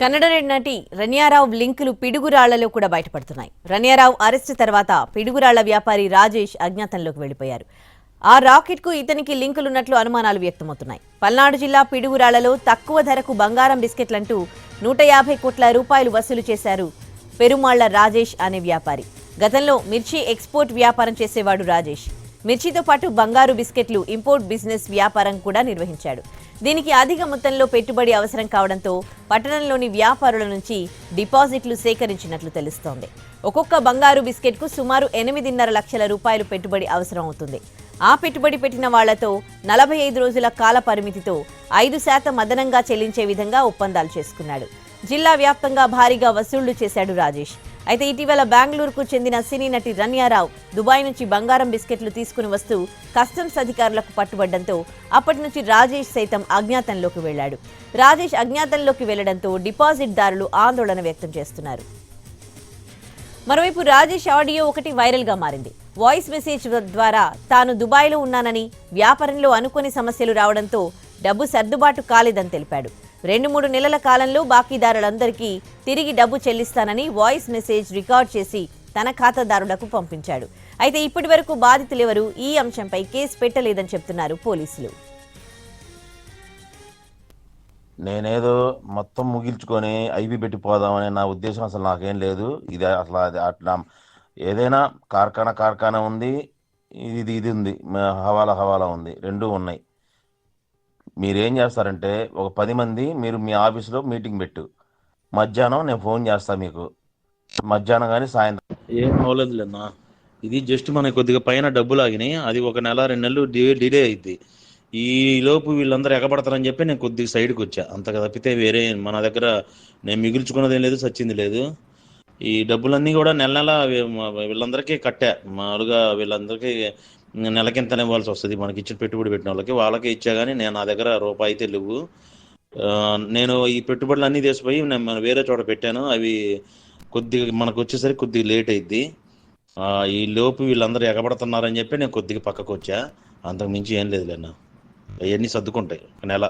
కన్నడ నటి రన్యారావు లింకులు పిడుగురాళ్ళలో కూడా బయటపడుతున్నాయి. రన్యారావు అరెస్టు తర్వాత పిడుగురాళ్ళ వ్యాపారి రాజేష్ అజ్ఞాతంలోకి వెళ్ళిపోయారు ఆ రాకెట్కు ఇతనికి లింకులున్నట్లు అనుమానాలు వ్యక్తమవుతున్నాయి. పల్నాడు జిల్లా పిడుగురాళ్ళలో తక్కువ ధరకు బంగారం బిస్కెట్లంటూ నూట యాభై కోట్ల రూపాయలు వసూలు చేశారు పెరుమాళ్ళ రాజేష్ అనే వ్యాపారి. గతంలో మిర్చి ఎక్స్పోర్ట్ వ్యాపారం చేసేవాడు రాజేష్. మిర్చితో పాటు బంగారు బిస్కెట్లు ఇంపోర్ట్ బిజినెస్ వ్యాపారం కూడా నిర్వహించాడు. దీనికి అధిక మొత్తంలో పెట్టుబడి అవసరం కావడంతో పట్టణంలోని వ్యాపారుల నుంచి డిపాజిట్లు సేకరించినట్లు తెలుస్తోంది. ఒక్కొక్క బంగారు బిస్కెట్కు సుమారు ఎనిమిదిన్నర లక్షల రూపాయలు పెట్టుబడి అవసరం అవుతుంది. ఆ పెట్టుబడి పెట్టిన వాళ్ళతో నలభై ఐదు రోజుల కాల పరిమితితో ఐదు శాతం అదనంగా చెల్లించే విధంగా ఒప్పందాలు చేసుకున్నాడు. జిల్లా వ్యాప్తంగా భారీగా వసూళ్ళు చేశాడు రాజేష్. అయితే ఇటీవల బెంగళూరుకు చెందిన సినీ నటి రన్యారావు దుబాయ్ నుంచి బంగారం బిస్కెట్లు తీసుకుని వస్తూ కస్టమ్స్ అధికారులకు పట్టుబడ్డంతో అప్పటి నుంచి రాజేష్ సైతం అజ్ఞాతంలోకి వెళ్ళాడు రాజేష్ అజ్ఞాతంలోకి వెళ్ళడంతో డిపాజిట్దారులు ఆందోళన వ్యక్తం చేస్తున్నారు. మరోవైపు రాజేష్ ఆడియో ఒకటి వైరల్గా మారింది. వాయిస్ మెసేజ్ ద్వారా తాను దుబాయ్లో ఉన్నానని వ్యాపారంలో అనుకోని సమస్యలు రావడంతో డబ్బు సర్దుబాటు కాలేదని తెలిపాడు. రెండు మూడు నెలల కాలంలో బాకీదారులందరికీ తిరిగి డబ్బు చెల్లిస్తానని వాయిస్ మెసేజ్ రికార్డ్ చేసి తన ఖాతాదారులకు పంపించాడు. అయితే ఇప్పటి వరకు బాధితులెవరూ ఈ అంశంపై కేసు పెట్టలేదని చెప్తున్నారు పోలీసులు. నేనేదో మొత్తం ముగించుకొని ఐబీ పెట్టిపోదామనే నా ఉద్దేశం అసలు నాకేం లేదు. ఇది అసలు అది అట్లా ఏదైనా కార్ఖానా కార్ఖానా ఉంది. ఇది ఇది ఉంది. హవాలా హవాలా ఉంది. రెండూ ఉన్నాయి. మీరేం చేస్తారంటే ఒక పది మంది మీరు మీ ఆఫీస్లో మీటింగ్ పెట్టు. మధ్యాహ్నం నేను ఫోన్ చేస్తాను మీకు. మధ్యాహ్నం కానీ సాయంత్రం ఏం అవ్వలేదులేనా ఇది జస్ట్ మనకి కొద్దిగా పైన డబ్బులు ఆగినాయి. అది ఒక నెల రెండు నెలలు డిలే అయింది ఈ లోపు వీళ్ళందరూ ఎగబడతారని చెప్పి నేను కొద్దిగా సైడ్కి వచ్చా. అంత తప్పితే వేరే మన దగ్గర నేను మిగుల్చుకున్నది ఏం లేదు సచ్చింది లేదు. ఈ డబ్బులన్నీ కూడా నెల నెల వీళ్ళందరికీ కట్టా. మామూలుగా వీళ్ళందరికీ నెలకింతనే ఇవ్వాల్సి వస్తుంది. మనకి ఇచ్చిన పెట్టుబడి పెట్టిన వాళ్ళకి. వాళ్ళకి ఇచ్చా కానీ నేను నా దగ్గర రూపాయి అయితే లేవు. నేను ఈ పెట్టుబడులు అన్నీ తీసిపోయి నేను వేరే చోట పెట్టాను. అవి కొద్దిగా మనకు వచ్చేసరికి కొద్దిగా లేట్ అయింది ఈ లోపు వీళ్ళందరూ ఎగబడుతున్నారని చెప్పి నేను కొద్దిగా పక్కకు వచ్చా అంతకు మించి ఏం లేదు లేనా అవన్నీ సర్దుకుంటాయి. ఒక నెల.